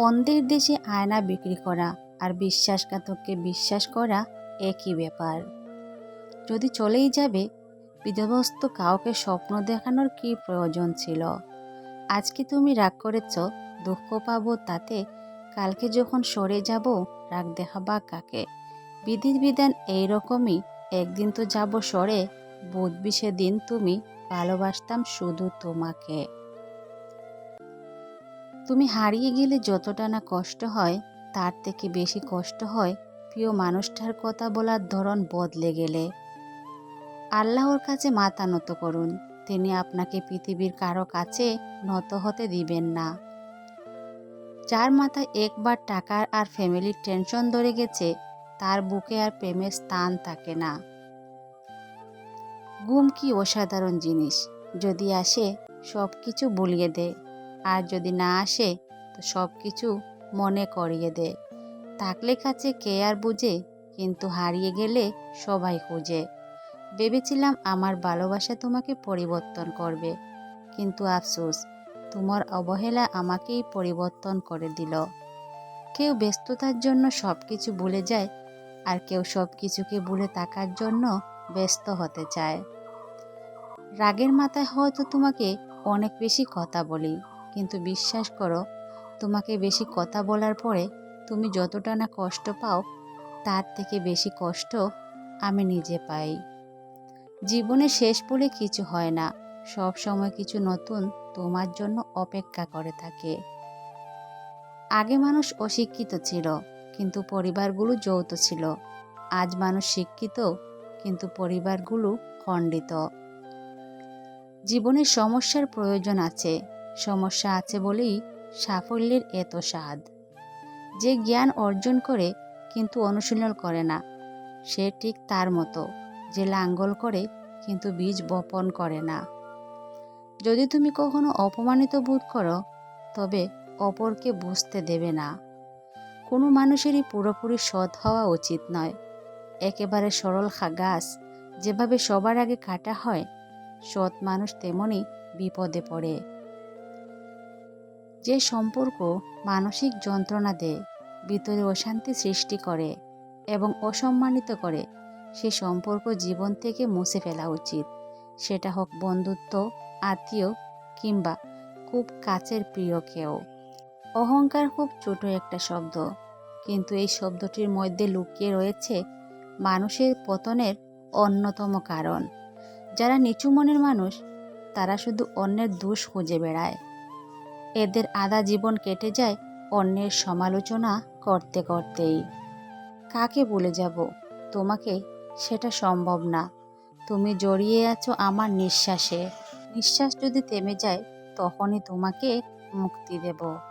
অন্ধের দেশে আয়না বিক্রি করা আর বিশ্বাসঘাতককে বিশ্বাস করা একই ব্যাপার। যদি চলেই যাবে, বিধবস্ত কাউকে স্বপ্ন দেখানোর কি প্রয়োজন ছিল? আজকে তুমি রাগ করেছ, দুঃখ পাবো তাতে, কালকে যখন সরে যাব, রাগ দেখাবা কাকে? বিধির বিধান এইরকমই একদিন তো যাব সরে বুঝবি সেদিন তুমি ভালোবাসতাম শুধু তোমাকে। তুমি হারিয়ে গেলে যতটা না কষ্ট হয়, তার থেকে বেশি কষ্ট হয় প্রিয় মানুষটার কথা বলার ধরন বদলে গেলে। আল্লাহর কাছে মাথা নত করুন, তিনি আপনাকে পৃথিবীর কারও কাছে নত হতে দিবেন না। যার মাথায় একবার টাকার আর ফ্যামিলির টেনশন ধরে গেছে, তার বুকে আর প্রেমের স্থান থাকে না। ঘুম কি অসাধারণ জিনিস, যদি আসে সব কিছু বলিয়ে দেয় আর যদি না আসে, তো সব কিছু মনে করিয়ে দেয় থাকলে কাছে কে আর বুঝে, কিন্তু হারিয়ে গেলে সবাই খুঁজে। ভেবেছিলাম আমার ভালোবাসা তোমাকে পরিবর্তন করবে, কিন্তু আফসোস, তোমার অবহেলা আমাকেই পরিবর্তন করে দিল। কেউ ব্যস্ততার জন্য সব কিছু ভুলে যায়, আর কেউ সব কিছুকে ভুলে থাকার জন্য ব্যস্ত হতে চায়। রাগের মাথায় হয়তো তোমাকে অনেক বেশি কথা বলি। কিন্তু বিশ্বাস করো, তোমাকে বেশি কথা বলার পরে তুমি যতটা না কষ্ট পাও, তার থেকে বেশি কষ্ট আমি নিজে পাই। জীবনে শেষ বলে কিছু হয় না, সব সময় কিছু নতুন তোমার জন্য অপেক্ষা করে থাকে। আগে মানুষ অশিক্ষিত ছিল, কিন্তু পরিবারগুলো যৌথ ছিল। আজ মানুষ শিক্ষিত, কিন্তু পরিবারগুলো খণ্ডিত। জীবনে সমস্যার প্রয়োজন আছে সমস্যা আছে বলেই সাফল্যের এত স্বাদ। যে জ্ঞান অর্জন করে কিন্তু অনুশীলন করে না, সে ঠিক তার মতো, যে লাঙ্গল করে কিন্তু বীজ বপন করে না। যদি তুমি কখনো অপমানিত বোধ করো, তবে অপরকে বুঝতে দেবে না। কোনো মানুষেরই পুরোপুরি সৎ হওয়া উচিত নয়। একেবারে সরল গাছ যেভাবে সবার আগে কাটা হয়, সৎ মানুষ তেমনই বিপদে পড়ে। যে সম্পর্ক মানসিক যন্ত্রণা দেয়, ভিতরে অশান্তি সৃষ্টি করে এবং অসম্মানিত করে, সে সম্পর্ক জীবন থেকে মুছে ফেলা উচিত। সেটা হোক বন্ধুত্ব, আত্মীয় কিংবা খুব কাছের প্রিয় কেউ। অহংকার খুব ছোট একটা শব্দ, কিন্তু এই শব্দটির মধ্যে লুকিয়ে রয়েছে মানুষের পতনের অন্যতম কারণ। যারা নিচু মনের মানুষ, তারা শুধু অন্যের দোষ খুঁজে বেড়ায়। এদের আধা জীবন কেটে যায় অন্যের সমালোচনা করতে করতেই। কাকে বলে যাব? তোমাকে? সেটা সম্ভব না। তুমি জড়িয়ে আছো আমার নিঃশ্বাসে। নিঃশ্বাস যদি থেমে যায়, তখনই তোমাকে মুক্তি দেব।